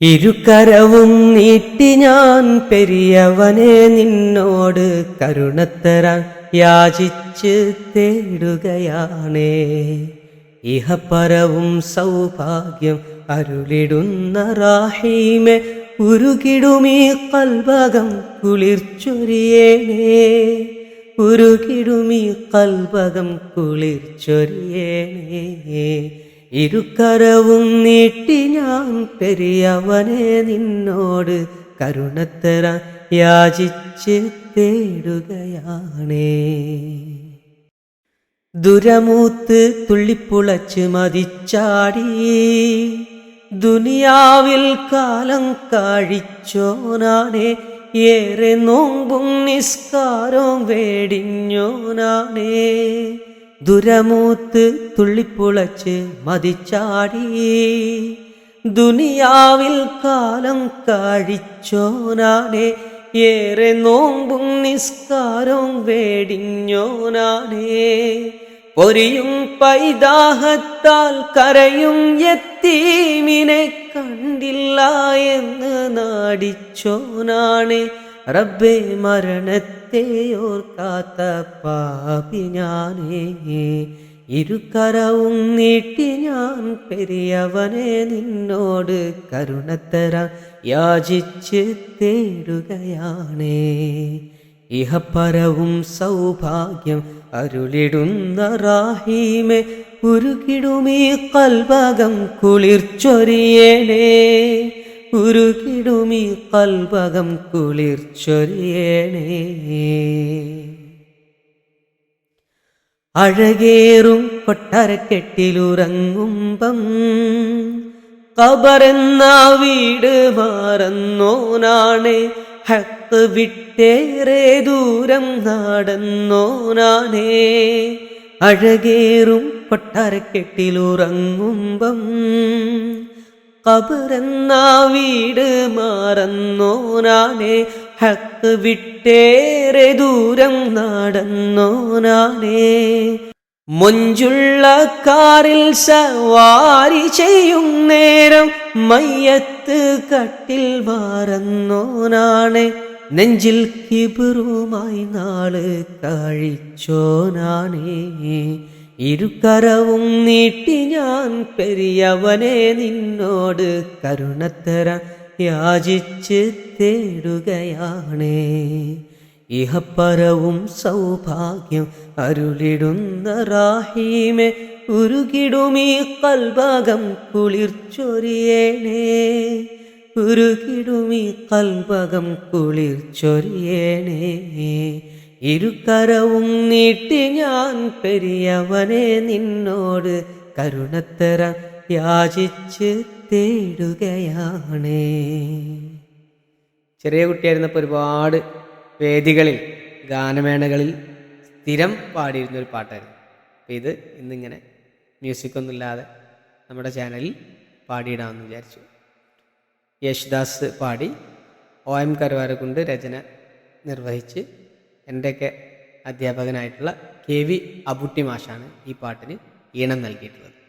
ഇരുകരവും നീട്ടി ഞാൻ പെരിയവനെ നിന്നോട് കരുണത്തര യാചിച്ച് തേടുകയാണേ. ഇഹപരവും സൗഭാഗ്യം അരുളിടുന്ന റാഹീമെ ഉരുകിടുമീ കൽഭകം കുളിർച്ചൊരിയേനേ ഉരുകിടുമീ കൽഭകം കുളിർച്ചൊരിയേനേ ഇരുകരവും നീട്ടി ഞാൻ പെരിയവനെ നിന്നോട് കരുണത്തര യാചിച്ച് തേടുകയാണേ. ദുരമൂത്ത് തുള്ളിപ്പുളച്ച് മതിച്ചാടി. ദുനിയാവിൽ കാലം കാഴിച്ചോനാണേ. ഏറെ നോമ്പും നിസ്കാരവും വേടിഞ്ഞോനാണേ. ദുരമൂത്ത് തുള്ളിപ്പുളച്ച് മതിച്ചാടി. ദുനിയാവിൽ കാലം കാഴിച്ചോനാണേ ഏറെ നോമ്പും നിസ്കാരവും വേടിഞ്ഞോനാനെ പൊരിയും പൈതാഹത്താൽ കരയും എത്തീമിനെ കണ്ടില്ല എന്ന് നാടിച്ചോനാണ്. റബ്ബേ മരണത്തെ ഓർക്കാത്ത പാപി ഞാനേ. ഇരുക്കരവും നീട്ടി ഞാൻ പെരിയവനെ നിന്നോട് കരുണത്തര യാചിച്ച് തേടുകയാണേ. ഇഹപ്പരവും സൗഭാഗ്യം അരുളിടുന്ന റാഹീമെ ഉരുകിടുമീ കൽഭാഗം കുളിർച്ചൊരിയേണേ. ഉരുകിടുമീ കൽപകം കുളിർച്ചൊരിയേണേ അഴകേറും കൊട്ടരക്കെട്ടിലുറങ്ങുമ്പം കബറെന്ന വീട് മാറന്നോനാണേ. ഹക്ക് വിട്ടേറെ ദൂരം നടന്നോനാണേ. അഴകേറും കൊട്ടാരക്കെട്ടിലുറങ്ങുമ്പം കബറെന്ന വീട് മാറന്നോനാനെ ഹക്ക് വിട്ടേറെ ദൂരം നടന്നോനാനെ മൊഞ്ചുള്ള കാറിൽ സവാരി ചെയ്യും നേരം മയ്യത്ത് കട്ടിൽ മാറുന്നോനാണ് നെഞ്ചിൽ കിബിറുമായി നാൾ കഴിച്ചോനാണേ. ഇരുകരവും നീട്ടി ഞാൻ പെരിയവനെ നിന്നോട് കരുണത്തര യാചിച്ച് തേടുകയാണേ. ഇഹപ്പരവും സൗഭാഗ്യം അരുളിടുന്ന റാഹീമെ ഉരുകിടുമീ കൽഭാഗം കുളിർച്ചൊരിയേണേ. ഉരുകിടുമീ കൽഭാഗം കുളിർച്ചൊരിയേണേ. ഇരുകരവും നീട്ടി ഞാൻ പെരിയവനെ നിന്നോട് കരുണത്തര യാചിച്ച് തേടുകയാണ്. ചെറിയ കുട്ടിയായിരുന്നപ്പോൾ ഒരുപാട് വേദികളിൽ ഗാനമേളകളിൽ സ്ഥിരം പാടിയിരുന്ന ഒരു പാട്ടായിരുന്നു. അപ്പോൾ ഇത് ഇന്നിങ്ങനെ മ്യൂസിക് ഒന്നുമില്ലാതെ നമ്മുടെ ചാനലിൽ പാടിയിടാമെന്ന് വിചാരിച്ചു. യേശുദാസ് പാടി ഒ എം കരുവാരക്കുണ്ട് രചന നിർവഹിച്ച് എന്റെയൊക്കെ അധ്യാപകനായിട്ടുള്ള കെ വി അബുട്ടി മാഷാണ് ഈ പാട്ടിന് ഈണം നൽകിയിട്ടുള്ളത്.